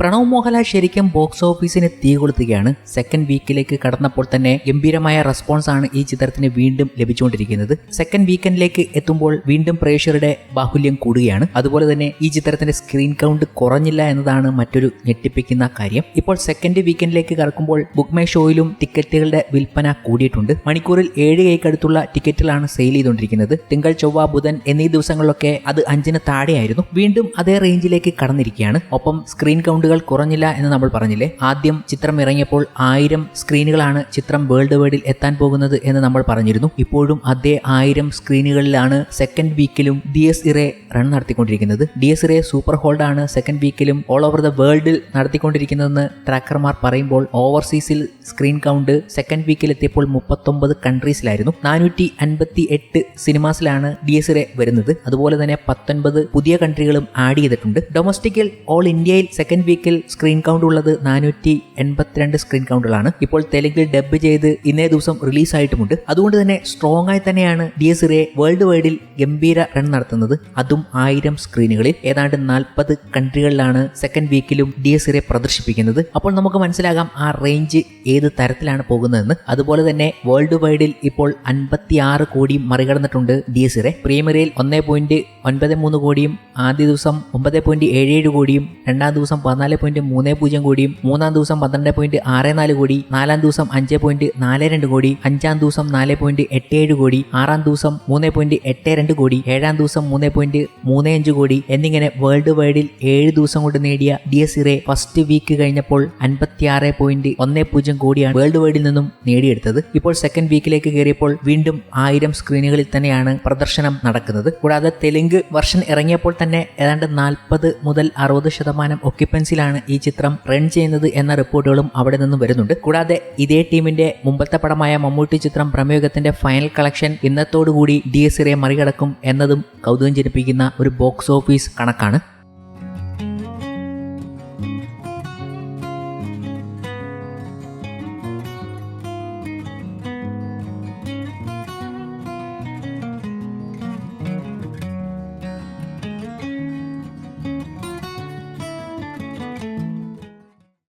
പ്രണവ് മോഹൻലാൽ ശരിക്കും ബോക്സ് ഓഫീസിന് തീ കൊളുത്തുകയാണ്. സെക്കൻഡ് വീക്കിലേക്ക് കടന്നപ്പോൾ തന്നെ ഗംഭീരമായ റെസ്പോൺസ് ആണ് ഈ ചിത്രത്തിന് വീണ്ടും ലഭിച്ചുകൊണ്ടിരിക്കുന്നത്. സെക്കൻഡ് വീക്കെൻഡിലേക്ക് എത്തുമ്പോൾ വീണ്ടും പ്രേക്ഷകരുടെ ബാഹുല്യം കൂടുകയാണ്. അതുപോലെ തന്നെ ഈ ചിത്രത്തിന്റെ സ്ക്രീൻ കൗണ്ട് കുറഞ്ഞില്ല എന്നതാണ് മറ്റൊരു ഞെട്ടിപ്പിക്കുന്ന കാര്യം. ഇപ്പോൾ സെക്കൻഡ് വീക്കെൻഡിലേക്ക് കടക്കുമ്പോൾ ബുക്ക്മേ ഷോയിലും ടിക്കറ്റുകളുടെ വിൽപ്പന കൂടിയിട്ടുണ്ട്. മണിക്കൂറിൽ ഏഴ് കൈക്കടുത്തുള്ള ടിക്കറ്റുകളാണ് സെയിൽ ചെയ്തുകൊണ്ടിരിക്കുന്നത്. തിങ്കൾ ചൊവ്വ ബുധൻ എന്നീ ദിവസങ്ങളിലൊക്കെ അത് അഞ്ചിന് താഴെയായിരുന്നു. വീണ്ടും അതേ റേഞ്ചിലേക്ക് കടന്നിരിക്കുകയാണ്. ഒപ്പം സ്ക്രീൻ കൗണ്ടുകൾ കുറഞ്ഞില്ല എന്ന് നമ്മൾ പറഞ്ഞില്ലേ? ആദ്യം ചിത്രം ഇറങ്ങിയപ്പോൾ ആയിരം സ്ക്രീനുകളാണ് ചിത്രം വേൾഡ് വൈഡിൽ എത്താൻ പോകുന്നത് എന്ന് നമ്മൾ പറഞ്ഞിരുന്നു. ഇപ്പോഴും അതേ ആയിരം സ്ക്രീനുകളിലാണ് സെക്കൻഡ് വീക്കിലും ഡി എസ് ഇറെ റൺ നടത്തിക്കൊണ്ടിരിക്കുന്നത്. Dies Irae super hold ആണ് സെക്കൻഡ് വീക്കിലും ഓൾ ഓവർ ദ വേൾഡിൽ നടത്തിക്കൊണ്ടിരിക്കുന്നതെന്ന് ട്രാക്കർമാർ പറയുമ്പോൾ ഓവർസീസിൽ സ്ക്രീൻ കൗണ്ട് സെക്കൻഡ് വീക്കിൽ എത്തിയപ്പോൾ മുപ്പത്തൊമ്പത് കൺട്രീസിലായിരുന്നു. നാനൂറ്റി അൻപത്തി എട്ട് സിനിമാസിലാണ് ഡി എസ് ഇറെ വരുന്നത്. അതുപോലെ തന്നെ പത്തൊൻപത് പുതിയ കൺട്രികളും ആഡ് ചെയ്തിട്ടുണ്ട്. ഡൊമസ്റ്റിക്കിൽ ഓൾ ഇന്ത്യയിൽ സെക്കൻഡ് വീക്കിൽ സ്ക്രീൻ കൗണ്ട് ഉള്ളത് നാനൂറ്റി എൺപത്തിരണ്ട് സ്ക്രീൻ കൗണ്ടുകളാണ് ഇപ്പോൾ തെലുങ്കിൽ ഡബ് ചെയ്ത് ഇന്നേ ദിവസം റിലീസ് ആയിട്ടുമുണ്ട്. അതുകൊണ്ട് തന്നെ സ്ട്രോങ് ആയി തന്നെയാണ് ഡി എസ് റേ വേൾഡ് വൈഡിൽ ഗംഭീര റൺ നടത്തുന്നത്. അതും ആയിരം സ്ക്രീനുകളിൽ ഏതാണ്ട് നാൽപ്പത് കൺട്രികളിലാണ് സെക്കൻഡ് വീക്കിലും ഡി എസ് റേ പ്രദർശിപ്പിക്കുന്നത്. അപ്പോൾ നമുക്ക് മനസ്സിലാകാം ആ റേഞ്ച് ഏത് തരത്തിലാണ് പോകുന്നതെന്ന്. അതുപോലെ തന്നെ വേൾഡ് വൈഡിൽ ഇപ്പോൾ അൻപത്തി ആറ് കോടിയും മറികടന്നിട്ടുണ്ട് ഡി എസ് റേ പ്രീമിയറിൽ ഒന്നേ പോയിന്റ് ഒൻപത് മൂന്ന് കോടിയും ആദ്യ ദിവസം ഒമ്പത് പോയിന്റ് ഏഴ് ഏഴ് കോടിയും രണ്ടാം ദിവസം പതിനാല് പോയിന്റ് മൂന്ന് പൂജ്യം കോടിയും മൂന്നാം ദിവസം പന്ത്രണ്ട് പോയിന്റ് ആറ് നാല് കോടി നാലാം ദിവസം അഞ്ച് പോയിന്റ് നാല് രണ്ട് കോടി അഞ്ചാം ദിവസം നാല് പോയിന്റ് എട്ട് ഏഴ് കോടി ആറാം ദിവസം മൂന്ന് പോയിന്റ് എട്ട് രണ്ട് കോടി ഏഴാം ദിവസം മൂന്ന് പോയിന്റ് മൂന്ന് അഞ്ച് കോടി എന്നിങ്ങനെ വേൾഡ് വൈഡിൽ ഏഴ് ദിവസം കൊണ്ട് നേടിയ Dies Irae first week കഴിഞ്ഞപ്പോൾ അൻപത്തി ആറ് പോയിന്റ് ഒന്ന് പൂജ്യം കോടിയാണ് വേൾഡ് വൈഡിൽ നിന്നും നേടിയെടുത്തത്. ഇപ്പോൾ സെക്കൻഡ് വീക്കിലേക്ക് കയറിയപ്പോൾ വീണ്ടും ആയിരം സ്ക്രീനുകളിൽ തന്നെയാണ് പ്രദർശനം നടക്കുന്നത്. കൂടാതെ തെലുങ്ക് വർഷൻ ഇറങ്ങിയപ്പോൾ തന്നെ ഏതാണ്ട് നാൽപ്പത് മുതൽ അറുപത് ശതമാനം ഒക്യുപ്പൻസിലാണ് ഈ ചിത്രം റൺ ചെയ്യുന്നത് എന്ന റിപ്പോർട്ടുകളും അവിടെ നിന്നും വരുന്നുണ്ട്. കൂടാതെ ഇതേ ടീമിന്റെ മുമ്പത്തെ പടമായ മമ്മൂട്ടി ചിത്രം പ്രമേയത്തിന്റെ ഫൈനൽ കളക്ഷൻ ഇന്നത്തോടുകൂടി ഡി എസ് മറികടക്കും എന്നതും കൗതുകം ജനിപ്പിക്കുന്ന ഒരു ബോക്സ് ഓഫീസ് കണക്കാണ്.